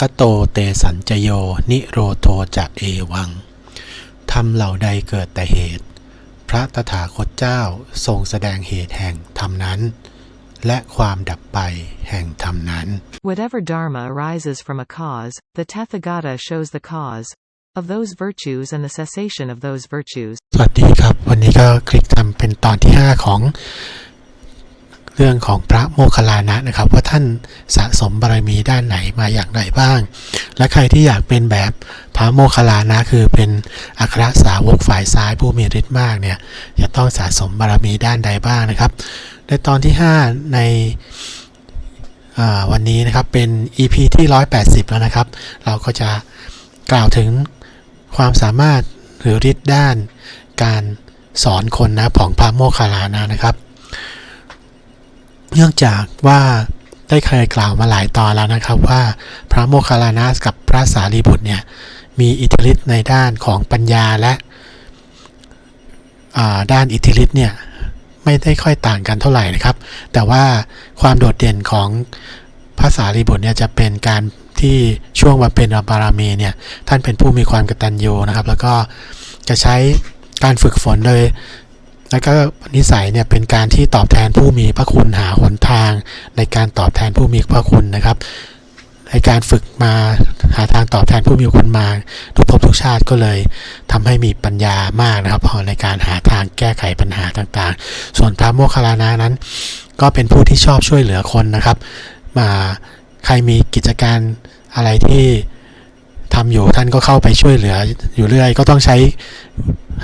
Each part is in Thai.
คโตเตสัญจโย นิโรโทจะเอวังธรรมเหล่าใดเกิดแต่เหตุ พระตถาคตเจ้าทรงแสดงเหตุแห่งธรรมนั้น และความดับไปแห่งธรรมนั้น Whatever dharma arises from a cause, the Tathagata shows the cause of those virtues and the cessation of those virtues. สวัสดีครับ วันนี้ก็คลิกทำเป็นตอนที่ 5 ของ เรื่องของพระโมคคัลลานะนะครับ ว่าท่านสะสมบารมีด้านไหนมาอย่างไรบ้าง และใครที่อยากเป็นแบบพระโมคคัลลานะคือเป็นอัครสาวกฝ่ายซ้ายผู้มีฤทธิ์มากเนี่ยจะต้องสะสมบารมีด้านใดบ้างนะครับ ในตอนที่ 5 ในวันนี้นะครับเป็น EP ที่ 180 แล้วนะครับ เราก็จะกล่าวถึงความสามารถหรือฤทธิ์ด้านการสอนคนนะของพระโมคคัลลานะนะครับ เนื่องจากว่าได้เคยกล่าวมาหลายตอนแล้วนะครับว่าพระโมคคัลลานะกับพระสารีบุตรเนี่ยมีอิทธิฤทธิ์ในด้านของปัญญาและาด้านอิทธิฤทธิ์เนี่ยไม่ได้ค่อยต่างกันเท่าไหร่นะครับ แต่ว่าความโดดเด่นของพระสารีบุตรเนี่ยจะเป็นการที่ช่วงมาเป็นบารามีเนี่ยท่านเป็นผู้มีความกตัญญูนะครับ แล้วก็จะใช้การฝึกฝนโดย แล้วก็นิสัยเนี่ยเป็นการที่ตอบแทนผู้มีพระคุณหาหนทาง ในการตอบแทนผู้มีพระคุณนะครับในการฝึกมาหาทางตอบแทนผู้มีคุณมาทุกภพทุกชาติก็เลยทำให้มีปัญญามากนะครับพอในการหาทางแก้ไขปัญหาต่างๆ ส่วนพระโมคคัลลานะนั้น ก็เป็นผู้ที่ชอบช่วยเหลือคนนะครับ มาใครมีกิจการอะไรที่ทำอยู่ท่านก็เข้าไปช่วยเหลืออยู่เรื่อย ก็ต้องใช้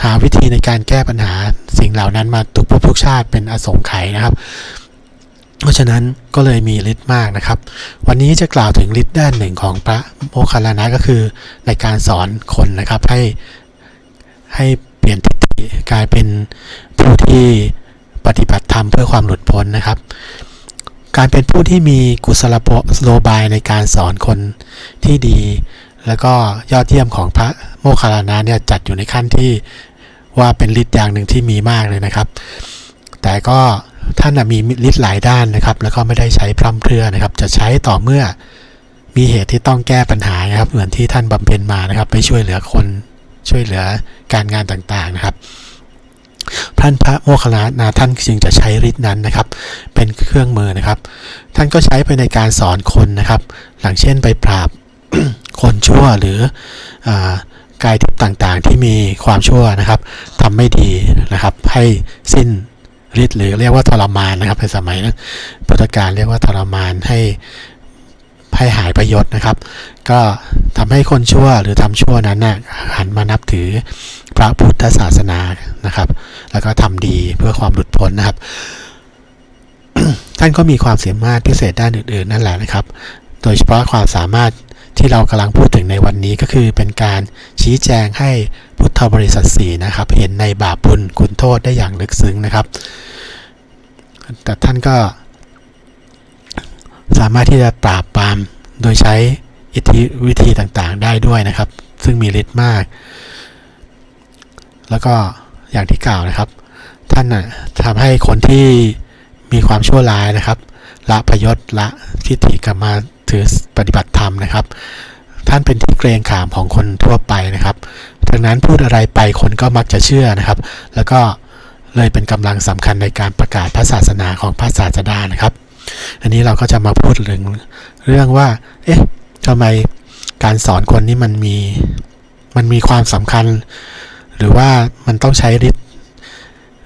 หาวิธีในการแก้ปัญหาสิ่งเหล่านั้นมาทุกภพทุกชาติเป็นอสงไขยนะครับ เพราะฉะนั้นก็เลยมีฤทธิ์มากนะครับ วันนี้จะกล่าวถึงฤทธิ์ด้านหนึ่งของพระโมคคัลลานะก็คือในการสอนคนนะครับให้ให้เปลี่ยนทิฏฐิกลายเป็นผู้ที่ปฏิบัติธรรมเพื่อความหลุดพ้นนะครับ การเป็นผู้ที่มีกุศลโลบายในการสอนคนที่ดี แล้วก็ยอดเยี่ยมของพระโมคคัลลานะเนี่ยจัดอยู่ในขั้นที่ว่าเป็นฤทธิ์อย่างหนึ่งที่มีมากเลยนะครับ แต่ก็ท่านมีฤทธิ์หลายด้านนะครับ แล้วก็ไม่ได้ใช้พร่ำเพรื่อนะครับ จะใช้ต่อเมื่อมีเหตุที่ต้องแก้ปัญหานะครับ เหมือนที่ท่านบำเพ็ญมานะครับ ไปช่วยเหลือคนช่วยเหลือการงานต่างๆนะครับท่านพระโมคคัลลานะท่านจึงจะใช้ฤทธิ์นั้นนะครับ เป็นเครื่องมือนะครับ ท่านก็ใช้ไปในการสอนคนนะครับ หลังเช่นไปปราบ คนชั่วหรืออกายทิพย์ต่างๆ ที่มีความชั่วนะครับทำไม่ดีนะครับ ให้สิ้นฤทธิ์หรือเรียกว่าทรมานนะครับในสมัยนั้นพุทธกาลเรียกว่าทรมานให้ให้หายประโยชน์นะครับ ก็ทำให้คนชั่วหรือทำชั่วนั้นน่ะหันมานับถือพระพุทธศาสนานะครับ แล้วก็ทำดีเพื่อความหลุดพ้นนะครับ ท่านก็มีความสามารถพิเศษด้านอื่นๆนั่นแหละนะครับ โดยเฉพาะความสามารถ ที่เรากำลังพูดถึงในวันนี้ก็คือเป็นการชี้แจงให้พุทธบริษัทสีนะครับ เห็นในบาปบุญคุณโทษได้อย่างลึกซึ้งนะครับ แต่ท่านก็สามารถที่จะปราบปรามโดยใช้อิทธิวิธีต่างๆได้ด้วยนะครับ ซึ่งมีฤทธิ์มาก แล้วก็อย่างที่กล่าวนะครับ ท่านนะทำให้คนที่มีความชั่วร้ายนะครับ ละพยศละทิฏฐิกรรมา ถือปฏิบัติธรรมนะครับ ท่านเป็นที่เกรงขามของคนทั่วไปนะครับดังนั้นพูดอะไรไปคนก็มักจะเชื่อนะครับ แล้วก็เลยเป็นกำลังสำคัญในการประกาศพระศาสนาของพระศาสดานะครับ อันนี้เราก็จะมาพูดถึงเรื่องว่า เอ๊ะทำไมการสอนคนนี่มันมีมันมีความสำคัญ หรือว่ามันต้องใช้ฤทธิ์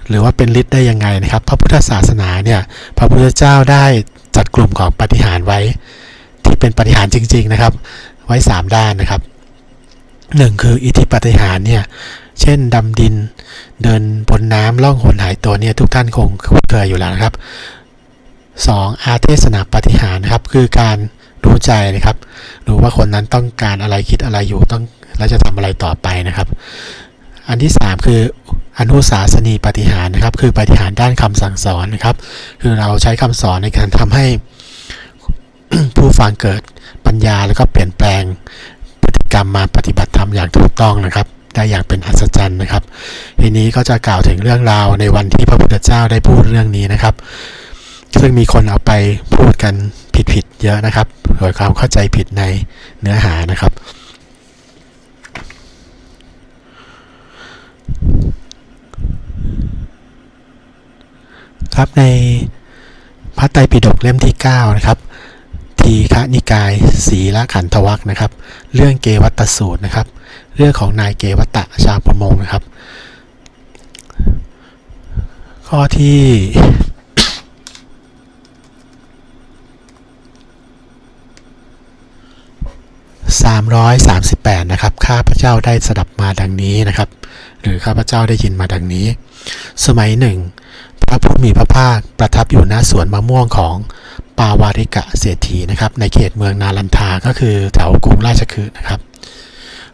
หรือว่าเป็นฤทธิ์ได้ยังไงนะครับ พระพุทธศาสนาเนี่ย พระพุทธเจ้าได้จัดกลุ่มของปฏิหารไว้ ที่เป็นปฏิหารจริง ๆ นะครับ ไว้ 3 ด้านนะครับหนึ่งคืออิทธิปฏิหารเนี่ย เช่นดำดินเดินบนน้ำล่องหนหายตัวเนี่ยทุกท่านคงคุ้นเคยอยู่แล้วนะครับ 2. อาเทศนาปฏิหารนะครับ คือการรู้ใจนะครับรู้ว่าคนนั้นต้องการอะไรคิดอะไรอยู่ต้องแล้วจะทำอะไรต่อไปนะครับ อันที่ 3 คืออนุสาสนีปฏิหารนะครับ คือปฏิหารด้านคำสั่งสอนนะครับ คือเราใช้คำสอนในการทำให้ ผู้ฟังเกิดปัญญาแล้วก็เปลี่ยนแปลงพฤติกรรมมาปฏิบัติธรรมอย่างถูกต้องนะครับได้อย่างเป็นอัศจรรย์นะครับ ทีนี้ก็จะกล่าวถึงเรื่องราวในวันที่พระพุทธเจ้าได้พูดเรื่องนี้นะครับ ซึ่งมีคนเอาไปพูดกันผิดๆเยอะนะครับโดความเข้าใจผิดในเนื้อหานะครับ ครับในพระไตรปิฎกเล่มที่ 9 นะครับ ทีฆนิกายศีละขันธวัคนะครับ เรื่องเกวัตสูตรนะครับ เรื่องของนายเกวัตตะชาวประมงนะครับ ข้อที่338 นะครับ ข้าพเจ้าได้สดับมาดังนี้นะครับ หรือข้าพเจ้าได้ยินมาดังนี้ สมัยหนึ่ง พระผู้มีพระภาคประทับอยู่ณสวนมะม่วงของ ปาวาริกะเศรษฐีนะครับในเขตเมืองนาลันทาก็คือแถวกรุงราชคฤห์นะครับ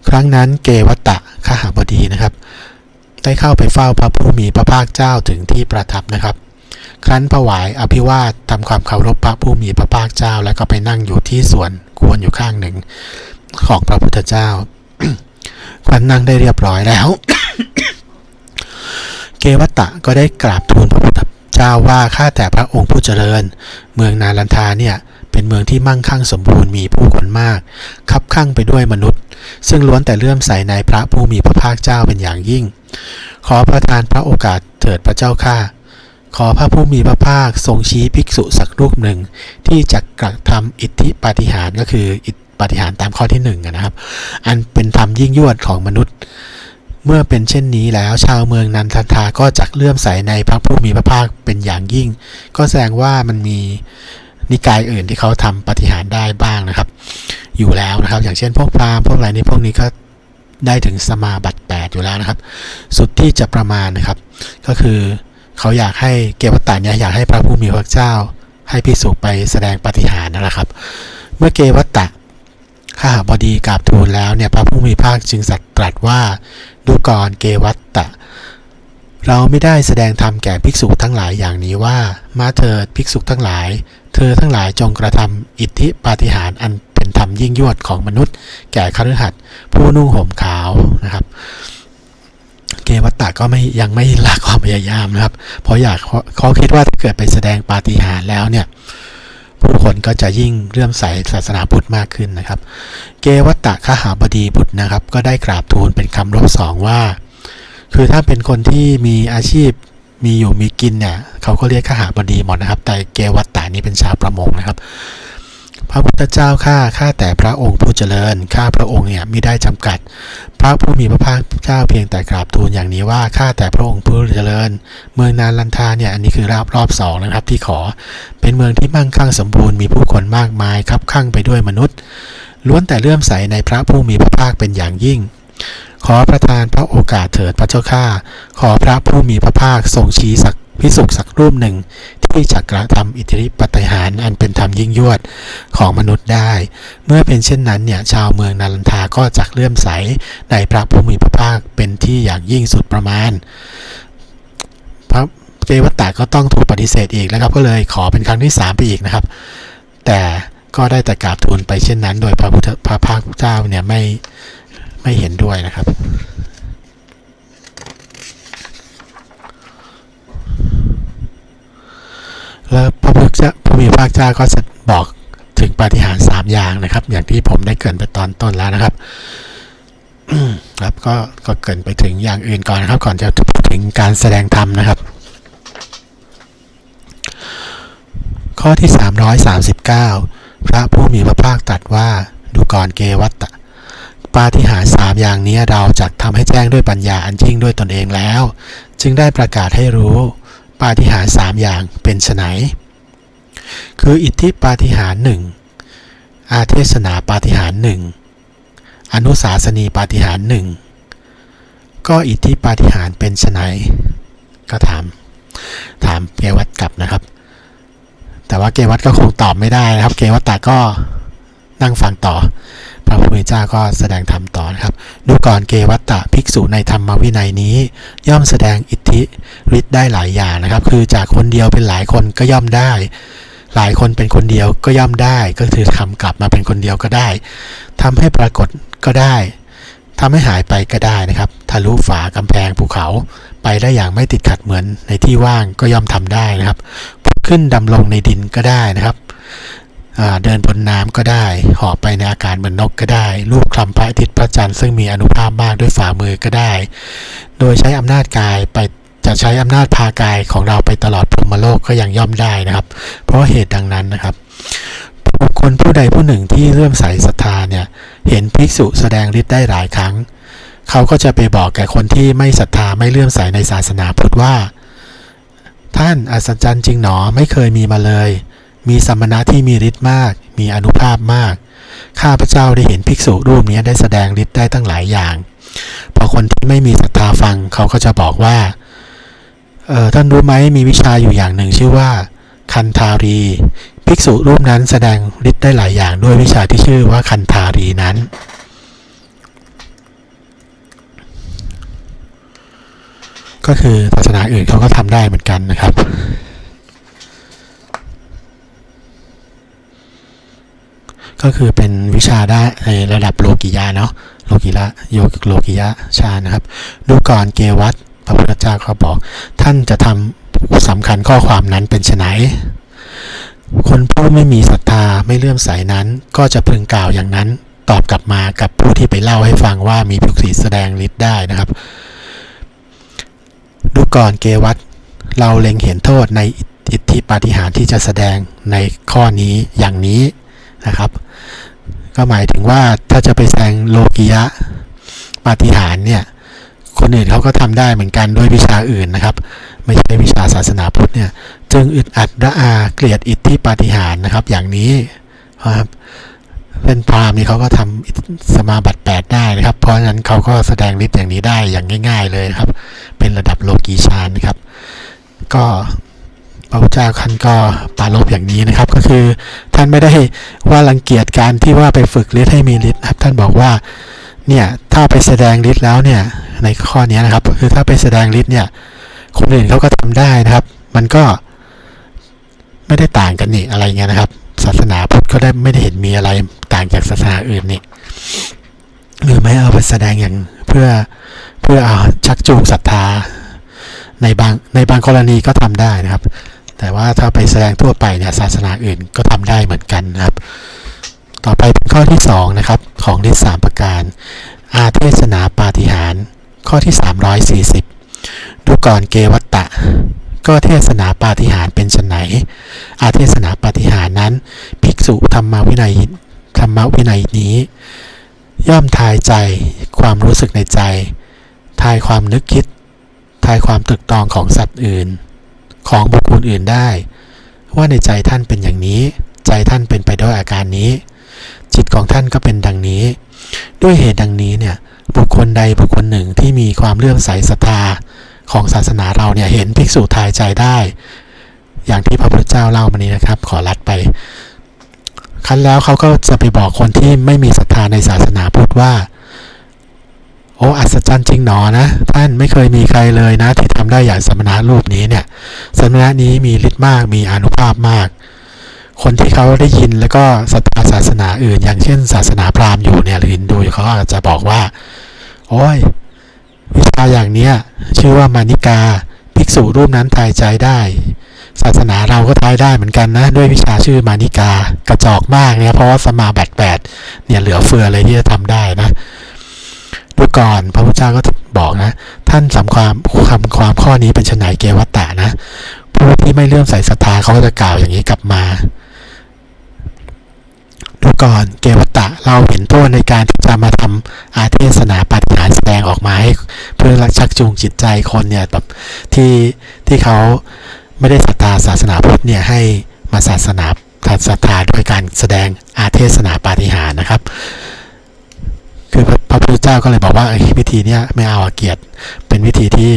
ครั้งนั้นเกวัตตะขหาบดีนะครับ ได้เข้าไปเฝ้าพระผู้มีพระภาคเจ้าถึงที่ประทับนะครับ ครั้นถวายอภิวาททำความเคารพพระผู้มีพระภาคเจ้า แล้วก็ไปนั่งอยู่ที่สวนควรอยู่ข้างหนึ่งของพระพุทธเจ้าครั้นนั่งได้เรียบร้อยแล้ว เกวัตตะก็ได้กราบทูล เจ้าว่าข้าแต่พระองค์ผู้เจริญ เมืองนาลันทาเนี่ยเป็นเมืองที่มั่งคั่งสมบูรณ์มีผู้คนมาก คับข้างไปด้วยมนุษย์ ซึ่งล้วนแต่เลื่อมใสในพระผู้มีพระภาคเจ้าเป็นอย่างยิ่ง ขอประทานพระโอกาสเถิดพระเจ้าข้าขอพระผู้มีพระภาคทรงชี้ภิกษุสักรูปหนึ่ง ที่จะกระทำอิทธิปาฏิหาริย์ก็คืออิทธิปาฏิหาริย์ตามข้อที่หนึ่งนะครับ อันเป็นธรรมยิ่งยวดของมนุษย์ เมื่อเป็นเช่นนี้แล้วชาวเมืองนันททาก็จักเลื่อมใสในพระผู้มีพระภาคเป็นอย่างยิ่ง ก็แสดงว่ามันมีนิกายอื่นที่เขาทำปฏิหารได้บ้างนะครับ อยู่แล้วนะครับ อย่างเช่นพวกพราหมณ์พวกอะไรนี่พวกนี้ก็ได้ถึงสมาบัติ8อยู่แล้วนะครับ สุดที่จะประมาณนะครับ ก็คือเขาอยากให้เกวัตตาเนี่ยอยากให้พระผู้มีพระเจ้า ให้พิสุไปแสดงปฏิหารนั่นแหละครับ เมื่อเกวัตตะข้าบดีกราบทูลแล้วเนี่ยพระผู้มีภาคจึงสัตย์ตรัสว่า ดูก่อนเกวัตตะ เราไม่ได้แสดงธรรมแก่ภิกษุทั้งหลายอย่างนี้ว่า มาเถิดภิกษุทั้งหลาย เธอทั้งหลายจงกระทำอิทธิปาฏิหาริย์อันเป็นธรรมยิ่งยวดของมนุษย์ แก่คฤหัสถ์ผู้นุ่งห่มขาวนะครับเกวัตตะก็ไม่ยังไม่ละความพยายามนะครับ เพราะอยากเขาคิดว่าถ้าเกิดไปแสดงปาฏิหาริย์แล้วเนี่ย ผู้คนก็จะยิ่งเลื่อมใสศาสนาพุทธมากขึ้นนะครับ เกวัตตะขหาบดีบุตรนะครับ ก็ได้กราบทูลเป็นคำรบสองว่า คือถ้าเป็นคนที่มีอาชีพมีอยู่มีกินเนี่ยเขาก็เรียกขหาบดีหมดนะครับ แต่เกวัตตานี้เป็นชาวประมงนะครับ พระพุทธเจ้าข้าข้าแต่พระองค์ผู้เจริญข้าพระองค์เนี่ยไม่ได้จำกัด พระผู้มีพระภาคเจ้าเพียงแต่กราบทูลอย่างนี้ว่าข้าแต่พระองค์ผู้เจริญ เมืองนานลันทาเนี่ยอันนี้คือรอบรอบสองนะครับที่ขอ เป็นเมืองที่มั่งคั่งสมบูรณ์มีผู้คนมากมายครับข้างไปด้วยมนุษย์ ล้วนแต่เลื่อมใสในพระผู้มีพระภาคเป็นอย่างยิ่งขอประทานพระโอกาสเถิดพระเจ้าข้า ขอพระผู้มีพระภาคทรงชี้สัก พิสุกสักรูปหนึ่ง ที่จะกระทำอิทธิปฏิหารอันเป็นธรรมยิ่งยวดของมนุษย์ได้ เมื่อเป็นเช่นนั้นเนี่ยชาวเมืองนาลันทาก็จักเลื่อมใสในพระผู้มีพระภาคเป็นที่อย่างยิ่งสุดประมาณ พระเกวัตาก็ต้องถูกปฏิเสธอีกแล้วครับก็เลยขอเป็นครั้งที่สามไปอีกนะครับ แต่ก็ได้แต่กราบทูลไปเช่นนั้น โดยพระพุทธพระภาคเจ้าเนี่ยไม่ไม่เห็นด้วยนะครับ แล้วพระพุทธเจ้าพระมีพระเจ้าก็บอกถึงปาฏิหาริย์สามอย่างนะครับ อย่างที่ผมได้เกินไปตอนต้นแล้วนะครับครับก็ก็เกินไปถึงอย่างอื่นก่อนนะครับ ก่อนจะพูดถึงการแสดงธรรมนะครับ ข้อที่ 339 พระผู้มีพระภาคตรัสว่าดูก่อนเกวัตตะปาฏิหาริย์สามอย่างนี้เราจักทำให้แจ้งด้วยปัญญาอันยิ่งด้วยตนเองแล้ว จึงได้ประกาศให้รู้ ปาฏิหาริย์สามอย่างเป็นไฉนคืออิทธิปาฏิหาริย์หนึ่งอาเทศนาปาฏิหาริย์หนึ่งอนุสาสนีปาฏิหาริย์หนึ่งก็อิทธิปาฏิหาริย์เป็นไฉนก็ถาม ถามเกวัตกลับนะครับ แต่ว่าเกวัตก็คงตอบไม่ได้นะครับ เกวัตตาก็นั่งฟังต่อ พระพุทธเจ้าก็แสดงธรรมต่อนะครับดูก่อนเกวัตตะภิกษุในธรรมวินัยนี้ ย่อมแสดงอิทธิฤทธิ์ได้หลายอย่างนะครับ คือจากคนเดียวเป็นหลายคนก็ย่อมได้ หลายคนเป็นคนเดียวก็ย่อมได้ ก็คือทำกลับมาเป็นคนเดียวก็ได้ทำให้ปรากฏก็ได้ทำให้หายไปก็ได้นะครับ ทะลุฝากำแพงภูเขาไปได้อย่างไม่ติดขัดเหมือนในที่ว่างก็ย่อมทำได้นะครับ ขึ้นดำลงในดินก็ได้นะครับ เดินบนน้ำก็ได้หาะไปในอากาศเหมือนนกก็ได้ รูปคลำพระอาทิตย์พระจันทร์ซึ่งมีอนุภาพมากด้วยฝ่ามือก็ได้ โดยใช้อำนาจกายไปจะใช้อำนาจพากายของเราไปตลอดพรมโลกก็ยังย่อมได้นะครับ เพราะเหตุดังนั้นนะครับบุคคลผู้ใดผู้หนึ่งที่เลื่อมใสศรัทธาเนี่ยเห็นภิกษุแสดงฤทธิ์ได้หลายครั้ง เขาก็จะไปบอกแก่คนที่ไม่ศรัทธาไม่เลื่อมใสในศาสนาพุทธว่า ท่านอัศจรรย์จริงหนอไม่เคยมีมาเลย มีสมณะที่มีฤทธิ์มาก มีอนุภาพมาก ข้าพเจ้าได้เห็นภิกษุรูปนี้ได้แสดงฤทธิ์ได้ตั้งหลายอย่าง พอคนที่ไม่มีศรัทธาฟังเขาก็จะบอกว่า เออท่านรู้ไหมมีวิชาอยู่อย่างหนึ่งชื่อว่า คันธารี ภิกษุรูปนั้นแสดงฤทธิ์ได้หลายอย่างด้วยวิชาที่ชื่อว่าคันธารีนั้นก็คือศาสนาอื่นเขาก็ทำได้เหมือนกันนะครับ ก็คือเป็นวิชาได้ในระดับโลกิยะเนาะโลกิละโยโลกิยะชานะครับ ดูก่อนเกวัตพระพุทธเจ้าเขาบอก ท่านจะทำสำคัญข้อความนั้นเป็นไนคนผู้ไม่มีศรัทธาไม่เลื่อมใสนั้น ก็จะพึงกล่าวอย่างนั้น ตอบกลับมากับผู้ที่ไปเล่าให้ฟังว่ามีภิกษุแสดงฤทธิ์ได้นะครับ ดูก่อนเกวัตเราเล็งเห็นโทษในอิทธิปาฏิหาริย์ที่จะแสดงในข้อนี้อย่างนี้ นะครับ ก็หมายถึงว่าถ้าจะไปแสดงโลกิยะปาฏิหารเนี่ยคนอื่นเขาก็ทำได้เหมือนกันด้วยวิชาอื่นนะครับ ไม่ใช่วิชาศาสนาพุทธเนี่ยจึงอึดอัดระอาเกลียดอิทธิปาฏิหารนะครับ อย่างนี้ครับเป็นพรามนี่เขาก็ทำสมาบัติแปดได้นะครับ เพราะฉะนั้นเขาก็แสดงฤทธิ์อย่างนี้ได้อย่างง่าย ๆ เลยครับ เป็นระดับโลกีชานนะครับ ก็ พระพุทธเจ้าท่านก็ปารบอย่างนี้นะครับ ก็คือท่านไม่ได้ว่ารังเกียจการที่ว่าไปฝึกฤทธิ์ให้มีฤทธิ์นะครับ ท่านบอกว่าเนี่ยถ้าไปแสดงฤทธิ์แล้วเนี่ยในข้อนี้นะครับคือถ้าไปแสดงฤทธิ์เนี่ยคนอื่นเขาก็ทำได้นะครับ มันก็ไม่ได้ต่างกันนี่อะไรเงี้ยนะครับ ศาสนาพุทธก็ได้ไม่ได้เห็นมีอะไรต่างจากศาสนาอื่นนี่หรือไม่เอาไปแสดงอย่างเพื่อเพื่อเอาชักจูงศรัทธาในบางในบางกรณีก็ทำได้นะครับ แต่ว่าถ้าไปแสดงทั่วไปเนี่ยศาสนาอื่นก็ทำได้เหมือนกันนะครับ ต่อไปเป็นข้อที่สองนะครับของฤทธิสามประการ อาเทศนาปาฏิหารข้อที่ 340 ดูก่อนเกวัตตะ ก็เทศนาปาฏิหารเป็นไฉนอาเทศนาปาฏิหารนั้น ภิกษุธรรมวินัยธรรมวินัยนี้ ย่อมทายใจความรู้สึกในใจ ทายความนึกคิด ทายความตึกตองของสัตว์อื่น ของบุคคลอื่นได้ ว่าในใจท่านเป็นอย่างนี้ ใจท่านเป็นไปด้วยอาการนี้ จิตของท่านก็เป็นดังนี้ ด้วยเหตุดังนี้เนี่ยบุคคลใดบุคคลหนึ่งที่มีความเลื่อมใสศรัทธาของศาสนาเราเนี่ยเห็นภิกษุทายใจได้ อย่างที่พระพุทธเจ้าเล่ามานี้นะครับ ขอรัดไปครั้นแล้วเขาก็จะไปบอกคนที่ไม่มีศรัทธาในศาสนาพุทธว่า อ้อัศจรรย์จริงหนอนะ ท่านไม่เคยมีใครเลยนะ ที่ทำได้อย่างสมณะรูปนี้เนี่ยสมณะนี้มีฤทธิ์มากมีอนุภาพมาก คนที่เขาได้ยินแล้วก็ศรัทธาศาสนาอื่น อย่างเช่น ศาสนาพราหมณ์อยู่เนี่ยหรือฮินดูเขาอาจจะบอกว่า โอ้ย วิชาอย่างเนี้ยชื่อว่ามานิกาภิกษุรูปนั้นทายใจได้ ศาสนาเราก็ทายได้เหมือนกันนะ ด้วยวิชาชื่อมานิกากระจอกมากเนี่ยเพราะว่าสมาบัติแปดเนี่ยเหลือเฟือเลยที่จะทำได้นะ ดูก่อนพระพุทธเจ้าก็บอกนะ ท่านสำความคำความข้อนี้เป็นชนายเกวัตตะนะ ผู้ที่ไม่เลื่อมใสศรัทธาเขาก็จะกล่าวอย่างนี้กลับมาดูก่อนเกวัตตะเราเห็นโทษในการที่จะมาทำอาเทศนาปาฏิหารแสดงออกมาให้เพื่อรักชักจูงจิตใจคนเนี่ยแบบที่ที่เขาไม่ได้ศรัทธาศาสนาพุทธเนี่ยให้มาศาสนาศรัทธาด้วยการแสดงอาเทศนาปาฏิหาริย์นะครับ คือพระพุทธเจ้าก็เลยบอกว่าเอ้ยวิธีเนี้ยไม่เอาอเกียรติ เป็นวิธีที่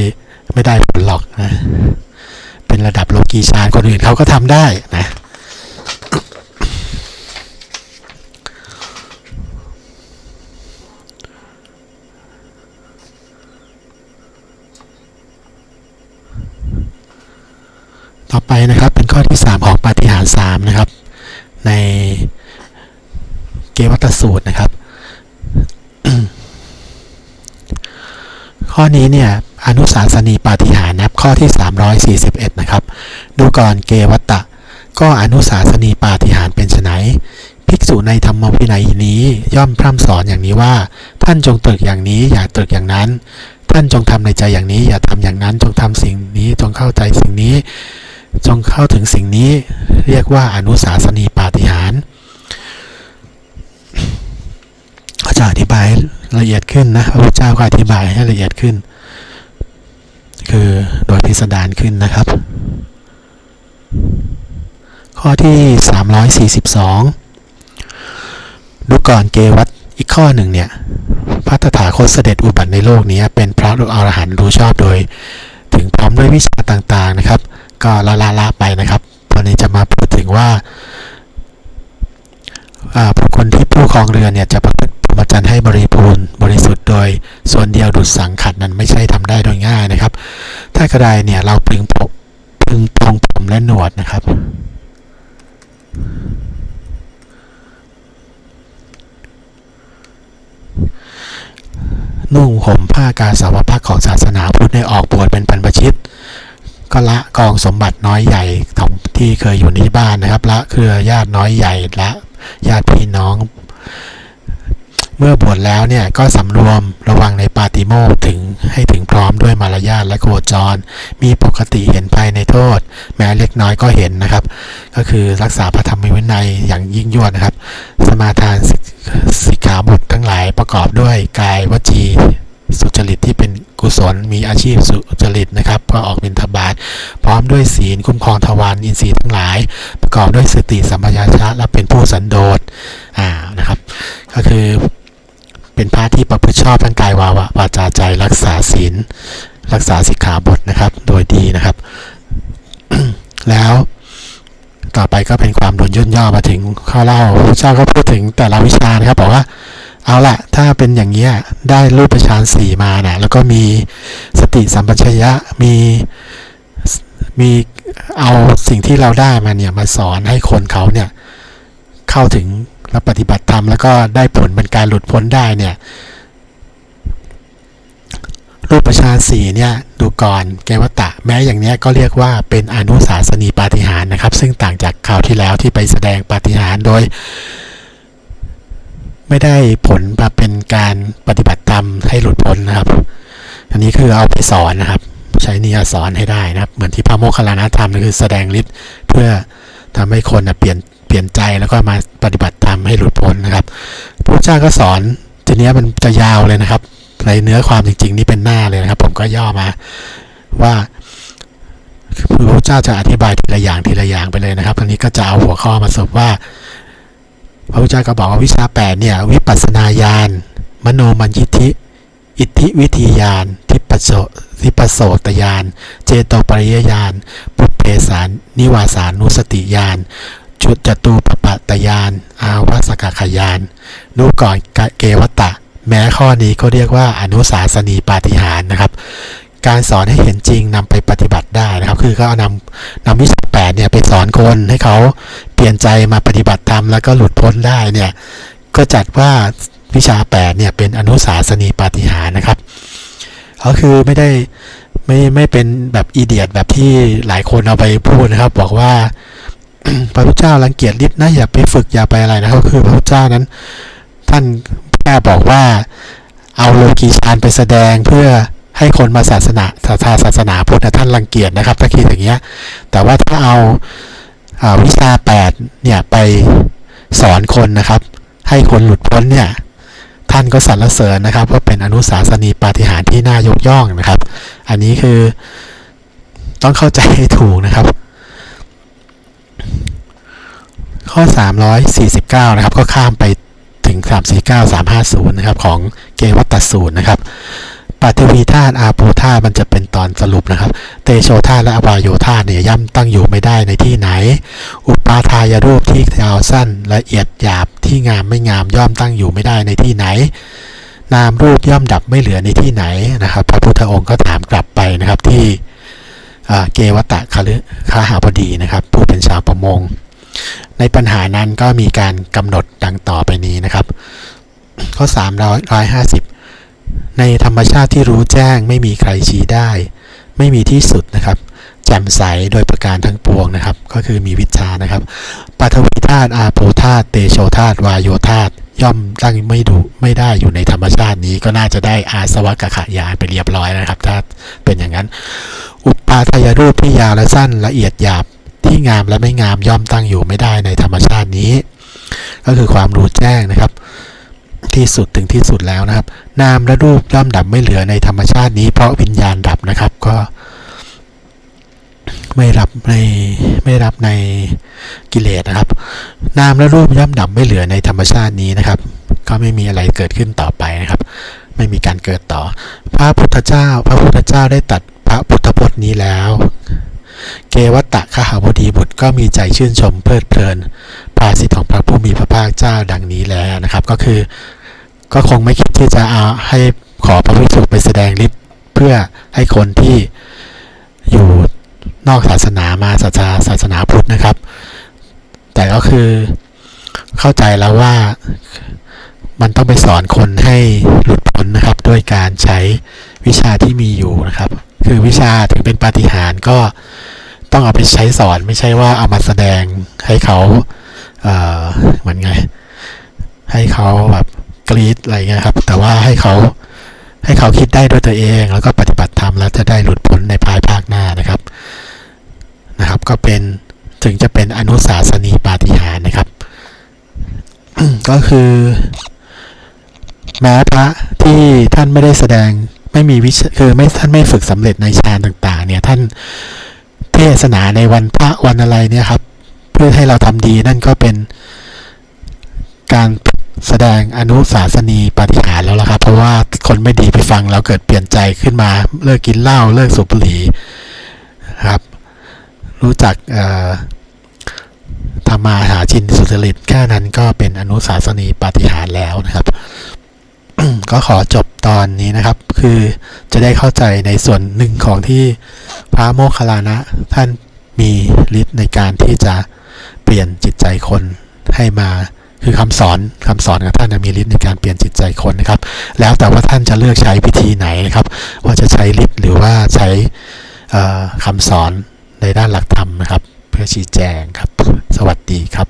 ไม่ได้ผลหรอกนะเป็นระดับโลกีชานคนอื่นเขาก็ทำได้นะต่อไปนะครับเป็นข้อที่ 3 ของปาฏิหาริย์3นะครับ ในเกวัตสูตรนะครับ ข้อนี้เนี่ยอนุสาสนีปาฏิหารณ์นะครับข้อที่ 341 นะครับ ดูก่อนเกวัตตะ ก็อนุสาสนีปาฏิหารเป็นไนภิกษุในธรรมวินัยนี้ย่อมพร่ำสอนอย่างนี้ว่า ท่านจงตรึกอย่างนี้อย่าตรึกอย่างนั้น ท่านจงทำในใจอย่างนี้ อย่าทำอย่างนั้น จงทำสิ่งนี้จงเข้าใจสิ่งนี้ จงเข้าถึงสิ่งนี้ เรียกว่าอนุสาสนีปาฏิหาริย์เขา จะอธิบายละเอียดขึ้นนะ พระพุทธเจ้าก็อธิบายให้ละเอียดขึ้น คือโดยพิสดารขึ้นนะครับ ข้อที่ 342 ดูก่อนเกวัตอีกข้อหนึ่งเนี่ยพระตถาคตเสด็จอุบัติในโลกนี้ เป็นพระอรหันต์รู้ชอบโดย ถึงพร้อมด้วยวิชาต่างๆนะครับ ก็ละละละไปนะครับตอนนี้จะมาพูดถึงว่าอ่าบุคคลที่ผู้ครองเรือนเนี่ยจะประพฤติ มจรรย์ให้บริบูรณ์บริสุทธิ์โดย ส่วนเดียวดุดสังขัดนั้นไม่ใช่ทำได้โดยง่ายนะครับ ถ้ากระไดเนี่ยเราพึงปกพึงปองผมและหนวดนะครับ นุ่งห่มผ้ากาสาวพักของศาสนาพุทธในออกบวชเป็นบรรพชิตก็ละกองสมบัติน้อยใหญ่ของที่เคยอยู่ในบ้านนะครับ ละเครือญาติน้อยใหญ่ละญาติพี่น้อง เมื่อบวชแล้วเนี่ยก็สำรวมระวังในปาติโมกถึงให้ถึงพร้อมด้วยมารยาทและโคจร มีปกติเห็นภายในโทษ แม้เล็กน้อยก็เห็นนะครับ ก็คือรักษาพระธรรมวินัยอย่างยิ่งยวดนะครับ สมาทานสิกขาบททั้งหลายประกอบด้วยกายวจีสุจริตที่เป็นกุศลมีอาชีพสุจริตนะครับก็ออกบิณฑบาตพร้อมด้วยศีลคุ้มครองทวารอินทรีย์ทั้งหลาย ประกอบด้วยสติสัมปชัญญะและเป็นผู้สันโดษอ่านะครับ ก็คือ เป็นพระที่ประพฤติชอบทั้งกายวาวาวาจาใจรักษาศีลรักษาสิกขาบทนะครับ โดยดีนะครับ แล้วต่อไปก็เป็นความโดนย่นย่อมาถึงข้อเล่าพระเจ้าก็พูดถึงแต่ละวิชานะครับบอกว่าเอาละถ้าเป็นอย่างเงี้ได้รูปฌานสี่มานะแล้วก็มีสติสัมปชัญญะมีมีเอาสิ่งที่เราได้มาเนี่ยมาสอนให้คนเขาเนี่ยเข้าถึง และปฏิบัติธรรมแล้วก็ได้ผลเป็นการหลุดพ้นได้เนี่ย รูปฌานสี่เนี่ยดูก่อนเกวัตตะ แม้อย่างเนี้ยก็เรียกว่าเป็นอนุสาสนีปาฏิหารนะครับ ซึ่งต่างจากข่าวที่แล้วที่ไปแสดงปาฏิหารโดย ไม่ได้ผลมาเป็นการปฏิบัติธรรมให้หลุดพ้นนะครับ อันนี้คือเอาไปสอนนะครับใช้นิยสอนให้ได้นะครับ เหมือนที่พระโมคคัลลานะธรรมนี่คือแสดงฤทธิ์เพื่อทำให้คนนะเปลี่ยน ลี่ยนใจแล้วก็มาปฏิบัติธรรมให้หลุดพ้นนะครับพระเจ้าก็สอนทีนี้มันจะยาวเลยนะครับในเนื้อความจริง ๆ นี่เป็นหน้าเลยนะครับ ผมก็ย่อมาว่าพระเจ้าจะอธิบายทีละอย่างทีละอย่างไปเลยนะครับอันนี้ก็จะเอาหัวข้อมาสรุปว่า พระพุทธเจ้าก็บอกว่าวิชาแปดเนี่ยวิปัสนาญาณมโนมัญญิธิ อิทธิวิธีญาณทิปโสทิปโสตญาณเจโตปริยญาณปุเพสารนิวาสานุสติญาณ จุดจตูปปะตญาณอาวสกขยานนุก่อนเกวัตตะ แม้ข้อนี้ก็เรียกว่าอนุสาสนีปาฏิหารนะครับ การสอนให้เห็นจริงนำไปปฏิบัติได้นะครับ คือก็เอานำนำวิชาแปดเนี่ยไปสอนคนให้เขาเปลี่ยนใจมาปฏิบัติธรรมแล้วก็หลุดพ้นได้เนี่ย ก็จัดว่าวิชาแปดเนี่ยเป็นอนุสาสนีปาฏิหารนะครับก็คือไม่ได้ไม่ไม่เป็นแบบอีเดียตแบบที่หลายคนเอาไปพูดนะครับ บอกว่า พระพุทธเจ้ารังเกียจฤทธิ์นะอย่าไปฝึกอย่าไปอะไรนะครับคือพระพุทธเจ้านั้น ท่านแค่บอกว่าเอาโลกีชานไปแสดงเพื่อให้คนมาศาสนาศาสนาศาสนาพุทธนะท่านรังเกียจนะครับถ้าคิดอย่างเงี้ยแต่ว่าถ้าเอาอาวิชาแปดเนี่ยไปสอนคนนะครับ ให้คนหลุดพ้นเนี่ยท่านก็สรรเสริญนะครับว่าเป็นอนุสาสนีปาฏิหาริย์ที่น่ายกย่องนะครับ อันนี้คือต้องเข้าใจให้ถูกนะครับ ข้อ 349 นะครับ ก็ข้ามไปถึง 349 350 นะครับ ของเกวัตตสูตรนะครับปัทวีธาตุอาโปธาตุมันจะเป็นตอนสรุปนะครับ เตโชธาตุและอวายโยธาตุเนี่ยย่ำตั้งอยู่ไม่ได้ในที่ไหน อุปาทายรูปที่ยาวสั้นละเอียดหยาบที่งามไม่งามย่อมตั้งอยู่ไม่ได้ในที่ไหน นามรูปย่อมดับไม่เหลือในที่ไหนนะครับ พระพุทธองค์ก็ถามกลับไปนะครับที่เกวัตตะคฤคาหาบดีนะครับ ผู้เป็นชาวประมง ในปัญหานั้นก็มีการกำหนดดังต่อไปนี้นะครับ ข้อ350 ในธรรมชาติที่รู้แจ้งไม่มีใครชี้ได้ ไม่มีที่สุดนะครับแจ่มใสโดยประการทั้งปวงนะครับ ก็คือมีวิชานะครับปฐวีธาตุอาโปธาตุเตโชธาตุวายโยธาตุย่อมตั้งไม่ดูไม่ได้อยู่ในธรรมชาตินี้ก็น่าจะได้อาสวะกะขายานไปเรียบร้อยนะครับ ถ้าเป็นอย่างนั้น อุปาทายรูปที่ยาวและสั้นละเอียดหยาบ ที่งามและไม่งามย่อมตั้งอยู่ไม่ได้ในธรรมชาตินี้ ก็คือความรู้แจ้งนะครับ ที่สุดถึงที่สุดแล้วนะครับ นามและรูปย่อมดับไม่เหลือในธรรมชาตินี้ เพราะวิญญาณดับนะครับก็ไม่รับในไม่รับในกิเลสนะครับ นามและรูปย่อมดับไม่เหลือในธรรมชาตินี้นะครับ ก็ไม่มีอะไรเกิดขึ้นต่อไปนะครับ ไม่มีการเกิดต่อ พระพุทธเจ้า พระพุทธเจ้าได้ตัดพระพุทธพจน์นี้แล้ว เกวัตตะขหาบดีบุตรก็มีใจชื่นชมเพลิดเพลิน ภาสิทธิของพระผู้มีพระภาคเจ้าดังนี้แล้วนะครับ ก็คือก็คงไม่คิดที่จะเอาให้ขอพระภิกษุไปแสดงฤทธิ์เพื่อให้คนที่อยู่นอกศาสนามาศาสนาศาสนาพุทธนะครับ แต่ก็คือเข้าใจแล้วว่ามันต้องไปสอนคนให้หลุดพ้นนะครับด้วยการใช้วิชาที่มีอยู่นะครับ คือวิชาถึงเป็นปาฏิหาริย์ก็ ต้องเอาไปใช้สอนไม่ใช่ว่าเอามาแสดงให้เขาเเหมือนไง ให้เขาแบบกรีดอะไรเงี้ยครับ แต่ว่าให้เขาให้เขาคิดได้ด้วยตัวเอง แล้วก็ปฏิบัติธรรมแล้วจะได้หลุดพ้นในภายภาคหน้านะครับนะครับ ก็เป็นถึงจะเป็นอนุสาสนีปาฏิหาริย์นะครับ ก็คือ แม้พระที่ท่านไม่ได้แสดงไม่มีวิชคือไม่ท่านไม่ฝึกสำเร็จในฌานต่าง ๆ เนี่ยท่าน เทศนาในวันพระวันอะไรเนี่ยครับ เพื่อให้เราทำดีนั่นก็เป็นการแสดงอนุสาสนีปฏิหารแล้วล่ะครับ เพราะว่าคนไม่ดีไปฟังแล้วเกิดเปลี่ยนใจขึ้นมาเลิกกินเหล้าเลิกสูบบุหรี่ครับ รู้จักเอ่อทำมาหาจินสุจริตแค่นั้นก็เป็นอนุสาสนีปฏิหารแล้วนะครับ ก็ขอจบตอนนี้นะครับ คือจะได้เข้าใจในส่วนหนึ่งของที่พระโมคคัลลานะ ท่านมีฤทธิ์ในการที่จะเปลี่ยนจิตใจคนให้มาคือคำสอนคำสอนของท่านนะมีฤทธิ์ในการเปลี่ยนจิตใจคนนะครับ แล้วแต่ว่าท่านจะเลือกใช้วิธีไหนนะครับ ว่าจะใช้ฤทธิ์หรือว่าใช้เอ่อคำสอนในด้านหลักธรรมนะครับ เพื่อชี้แจงครับ สวัสดีครับ